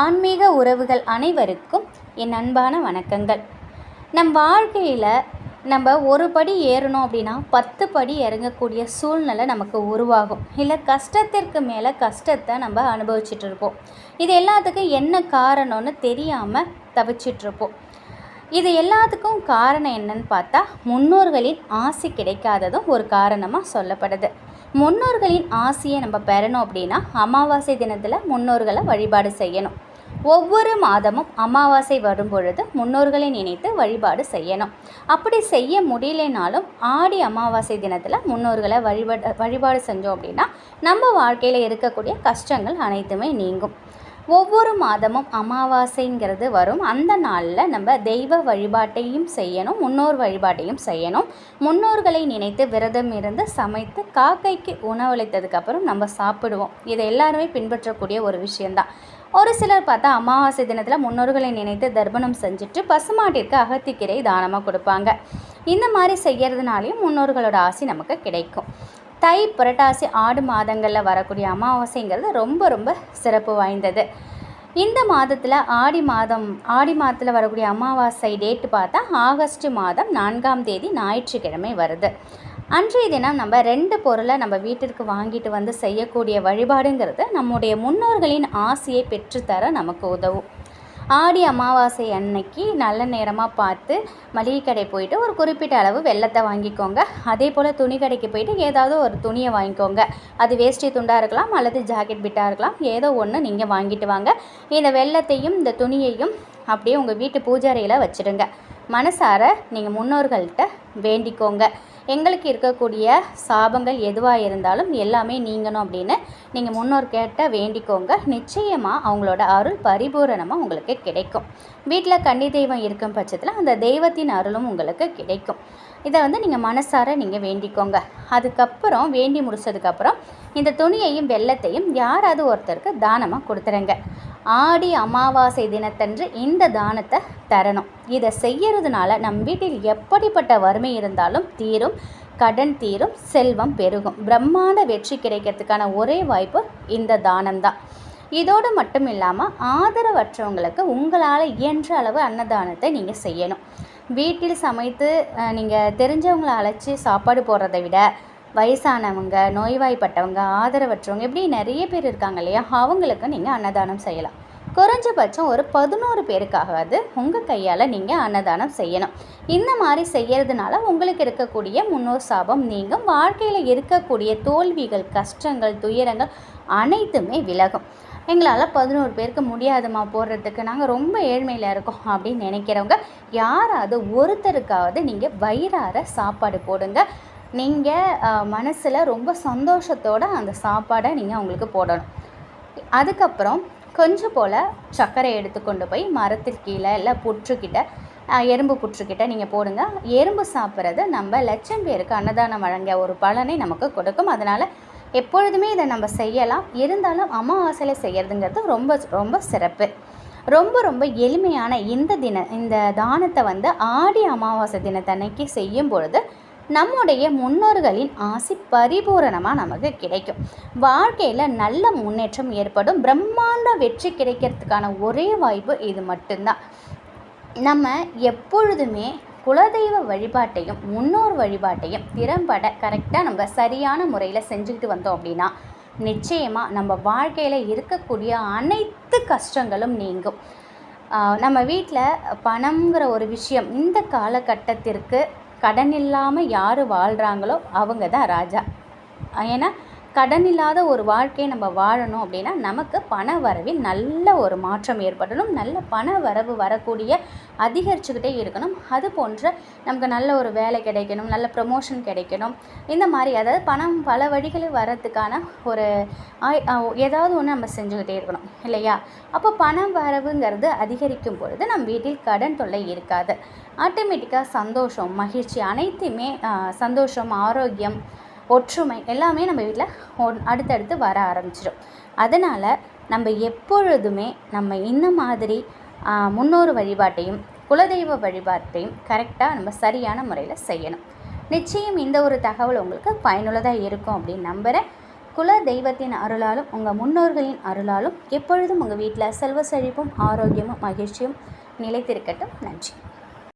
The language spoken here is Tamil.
ஆன்மீக உறவுகள் அனைவருக்கும் என் அன்பான வணக்கங்கள். நம் வாழ்க்கையில் நம்ம ஒரு படி ஏறணும் அப்படின்னா பத்து படி இறங்கக்கூடிய சூழ்நிலை நமக்கு உருவாகும். இல்லை கஷ்டத்திற்கு மேலே கஷ்டத்தை நம்ம அனுபவிச்சுட்டு இருப்போம். இது எல்லாத்துக்கும் என்ன காரணம்னு தெரியாமல் தவிச்சிட்ருப்போம் இது எல்லாத்துக்கும் காரணம் என்னன்னு பார்த்தா முன்னோர்களின் ஆசை கிடைக்காததும் ஒரு காரணமாக சொல்லப்படுது. முன்னோர்களின் ஆசையை நம்ம பெறணும் அப்படின்னா அமாவாசை தினத்தில் முன்னோர்களை வழிபாடு செய்யணும். ஒவ்வொரு மாதமும் அமாவாசை வரும் பொழுது முன்னோர்களை நினைத்து வழிபாடு செய்யணும். அப்படி செய்ய முடியலைனாலும் ஆடி அமாவாசை தினத்தில் முன்னோர்களை வழிபாடு வழிபாடு செஞ்சோம் அப்படின்னா நம்ம வாழ்க்கையில் இருக்கக்கூடிய கஷ்டங்கள் அனைத்துமே நீங்கும். ஒவ்வொரு மாதமும் அமாவாசைங்கிறது வரும். அந்த நாளில் நம்ம தெய்வ வழிபாட்டையும் செய்யணும் முன்னோர் வழிபாட்டையும் செய்யணும். முன்னோர்களை நினைத்து விரதம் இருந்து சமைத்து காக்கைக்கு உணவளித்ததுக்கப்புறம் நம்ம சாப்பிடுவோம். இதை எல்லாருமே பின்பற்றக்கூடிய ஒரு விஷயந்தான் ஒரு சிலர் பார்த்தா அமாவாசை தினத்தில் முன்னோர்களை நினைத்து தர்ப்பணம் செஞ்சுட்டு பசுமாட்டிற்கு அகத்திக்கீரை தானமாக கொடுப்பாங்க. இந்த மாதிரி செய்கிறதுனாலையும் முன்னோர்களோட ஆசை நமக்கு கிடைக்கும். தை புரட்டாசி ஆடு மாதங்களில் வரக்கூடிய அமாவாசைங்கிறது ரொம்ப ரொம்ப சிறப்பு வாய்ந்தது. இந்த மாதத்தில் ஆடி மாதம் ஆடி மாதத்தில் வரக்கூடிய அமாவாசை டேட்டு பார்த்தா ஆகஸ்ட் மாதம் நான்காம் தேதி ஞாயிற்றுக்கிழமை வருது. அன்றைய தினம் நம்ம ரெண்டு பொருளை நம்ம வீட்டிற்கு வாங்கிட்டு வந்து செய்யக்கூடிய வழிபாடுங்கிறது நம்முடைய முன்னோர்களின் ஆசையை பெற்றுத்தர நமக்கு உதவும். ஆடி அமாவாசை அன்னைக்கு நல்ல நேரமாக பார்த்து மளிகை கடை போயிட்டு ஒரு குறிப்பிட்ட அளவு வெள்ளத்தை வாங்கிக்கோங்க. அதே போல் துணி கடைக்கு போயிட்டு ஏதாவது ஒரு துணியை வாங்கிக்கோங்க. அது வேஷ்டி துண்டாக இருக்கலாம் அல்லது ஜாக்கெட் பிட்டாக இருக்கலாம் ஏதோ ஒன்று நீங்கள் வாங்கிட்டு வாங்க. இந்த வெள்ளத்தையும் இந்த துணியையும் அப்படியே உங்கள் வீட்டு பூஜாரையில் வச்சுடுங்க. மனசார நீங்கள் முன்னோர்கள்ட்ட வேண்டிக்கோங்க. எங்களுக்கு இருக்கக்கூடிய சாபங்கள் எதுவாக இருந்தாலும் எல்லாமே நீங்கணும் அப்படின்னு நீங்கள் முன்னோர் கேட்ட வேண்டிக்கோங்க. நிச்சயமாக அவங்களோட அருள் பரிபூரணமாக உங்களுக்கு கிடைக்கும். வீட்டில் கன்னி தெய்வம் இருக்கும் பட்சத்தில் அந்த தெய்வத்தின் அருளும் உங்களுக்கு கிடைக்கும். இதை வந்து நீங்கள் மனசார நீங்கள் வேண்டிக்கோங்க. அதுக்கப்புறம் வேண்டி முடிச்சதுக்கப்புறம் இந்த துணியையும் வெள்ளத்தையும் யாராவது ஒருத்தருக்கு தானமாக கொடுத்துருங்க. ஆடி அமாவாசை தினத்தன்று இந்த தானத்தை தரணும். இதை செய்யறதுனால நம் வீட்டில் எப்படிப்பட்ட வறுமை இருந்தாலும் தீரும் கடன் தீரும் செல்வம் பெருகும். பிரம்மாண்ட வெற்றி கிடைக்கிறதுக்கான ஒரே வாய்ப்பு இந்த தானம்தான். இதோடு மட்டும் இல்லாமல் ஆதரவற்றவங்களுக்கு உங்களால் இயன்ற அளவு அன்னதானத்தை நீங்கள் செய்யணும். வீட்டில் சமைத்து நீங்கள் தெரிஞ்சவங்களை அழைச்சி சாப்பாடு போடுறதை விட வயசானவங்க நோய்வாய்ப்பட்டவங்க ஆதரவற்றவங்க இப்படி நிறைய பேர் இருக்காங்க இல்லையா? அவங்களுக்கு நீங்கள் அன்னதானம் செய்யலாம். குறைஞ்சபட்சம் ஒரு பதினோரு பேருக்காகவது உங்கள் கையால் நீங்கள் அன்னதானம் செய்யணும். இந்த மாதிரி செய்கிறதுனால உங்களுக்கு இருக்கக்கூடிய முன்னோர் சாபம் நீங்கும். வாழ்க்கையில் இருக்கக்கூடிய தோல்விகள் கஷ்டங்கள் துயரங்கள் அனைத்துமே விலகும். எங்களால் பதினோரு பேருக்கு முடியாதுமா போடுறதுக்கு. நாங்கள் ரொம்ப ஏழ்மையில் இருக்கோம் அப்படின்னு நினைக்கிறவங்க யாராவது ஒருத்தருக்காவது நீங்கள் வயிறார சாப்பாடு போடுங்க. நீங்கள் மனசில் ரொம்ப சந்தோஷத்தோடு அந்த சாப்பாடை நீங்கள் அவங்களுக்கு போடணும். அதுக்கப்புறம் கொஞ்சம் போல் சர்க்கரை எடுத்துக்கொண்டு போய் மரத்துக்கு கீழே இல்லை புற்றுக்கிட்ட எறும்பு புற்றுக்கிட்ட நீங்கள் போடுங்க. எறும்பு சாப்பிட்றது நம்ம லட்சம் பேருக்கு அன்னதானம் வழங்க ஒரு பலனை நமக்கு கொடுக்கும். அதனால் எப்பொழுதுமே இதை நம்ம செய்யலாம். இருந்தாலும் அமாவாசையில் செய்கிறதுங்கிறது ரொம்ப ரொம்ப சிறப்பு. ரொம்ப ரொம்ப எளிமையான இந்த தின இந்த தானத்தை வந்து ஆடி அமாவாசை தினத்தன்னைக்கு செய்யும் பொழுது நம்முடைய முன்னோர்களின் ஆசை பரிபூரணமாக நமக்கு கிடைக்கும். வாழ்க்கையில் நல்ல முன்னேற்றம் ஏற்படும். பிரம்மாண்ட வெற்றி கிடைக்கிறதுக்கான ஒரே வாய்ப்பு இது மட்டும்தான். நம்ம எப்பொழுதுமே குலதெய்வ வழிபாட்டையும் முன்னோர் வழிபாட்டையும் திறம்பட கரெக்டாக நம்ம சரியான முறையில் செஞ்சுக்கிட்டு வந்தோம் அப்படின்னா நிச்சயமாக நம்ம வாழ்க்கையில் இருக்கக்கூடிய அனைத்து கஷ்டங்களும் நீங்கும். நம்ம வீட்டில் பணங்கிற ஒரு விஷயம் இந்த காலகட்டத்திற்கு கடன் இல்லாமல் யார் வாழ்கிறாங்களோ அவங்க தான் ராஜா. ஏன்னா கடன் இல்லாத ஒரு வாழ்க்கையை நம்ம வாழணும் அப்படின்னா நமக்கு பண வரவில் நல்ல ஒரு மாற்றம் ஏற்படணும். நல்ல பண வரவு வரக்கூடிய அதிகரிச்சுக்கிட்டே இருக்கணும். அது போன்ற நமக்கு நல்ல ஒரு வேலை கிடைக்கணும் நல்ல ப்ரமோஷன் கிடைக்கணும். இந்த மாதிரி அதாவது பணம் பல வழிகளில் வரத்துக்கான ஒரு ஏதாவது ஒன்று நம்ம செஞ்சுக்கிட்டே இருக்கணும் இல்லையா? அப்போ பணம் வரவுங்கிறது அதிகரிக்கும் பொழுது நம் வீட்டில் கடன் தொல்லை இருக்காது. ஆட்டோமேட்டிக்காக சந்தோஷம் மகிழ்ச்சி அனைத்துமே சந்தோஷம் ஆரோக்கியம் ஒற்றுமை எல்லாமே நம்ம வீட்டில் அடுத்தடுத்து வர ஆரம்பிச்சிடும். அதனால் நம்ம எப்பொழுதுமே நம்ம இந்த மாதிரி முன்னோர் வழிபாட்டையும் குலதெய்வ வழிபாட்டையும் கரெக்டாக நம்ம சரியான முறையில் செய்யணும். நிச்சயம் இந்த ஒரு தகவல் உங்களுக்கு பயனுள்ளதாக இருக்கும் அப்படின்னு நம்புகிறேன் குல தெய்வத்தின் அருளாலும் உங்கள் முன்னோர்களின் அருளாலும் எப்பொழுதும் உங்கள் வீட்டில் செல்வ செழிப்பும் ஆரோக்கியமும் மகிழ்ச்சியும் நிலைத்திருக்கட்டும். நன்றி.